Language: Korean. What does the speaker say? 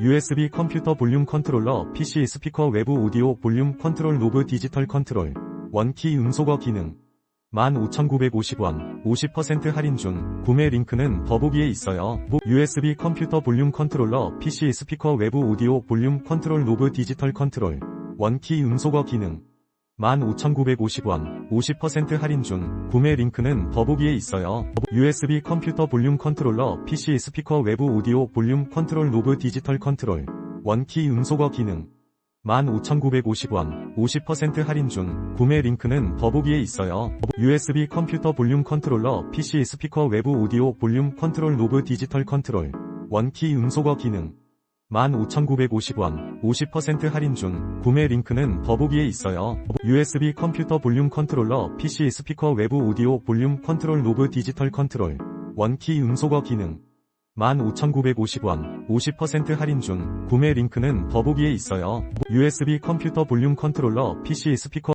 USB 컴퓨터 볼륨 컨트롤러 PC 스피커 외부 오디오 볼륨 컨트롤 노브 디지털 컨트롤 원키 음소거 기능 15,950원 50% 할인 중 구매 링크는 더보기에 있어요. USB 컴퓨터 볼륨 컨트롤러 PC 스피커 외부 오디오 볼륨 컨트롤 노브 디지털 컨트롤 원키 음소거 기능 15,950원 50% 할인 중 구매 링크는 더보기에 있어요. USB 컴퓨터 볼륨 컨트롤러 PC 스피커 외부 오디오 볼륨 컨트롤 노브 디지털 컨트롤 원키 음소거 기능 15,950원 50% 할인 중 구매 링크는 더보기에 있어요. USB 컴퓨터 볼륨 컨트롤러 PC 스피커 외부 오디오 볼륨 컨트롤 노브 디지털 컨트롤 원키 음소거 기능 15,950원 50% 할인 중 구매 링크는 더보기에 있어요. USB 컴퓨터 볼륨 컨트롤러 PC 스피커 외부 오디오 볼륨 컨트롤 노브 디지털 컨트롤 원키 음소거 기능 15,950원 50% 할인 중 구매 링크는 더보기에 있어요. USB 컴퓨터 볼륨 컨트롤러 PC 스피커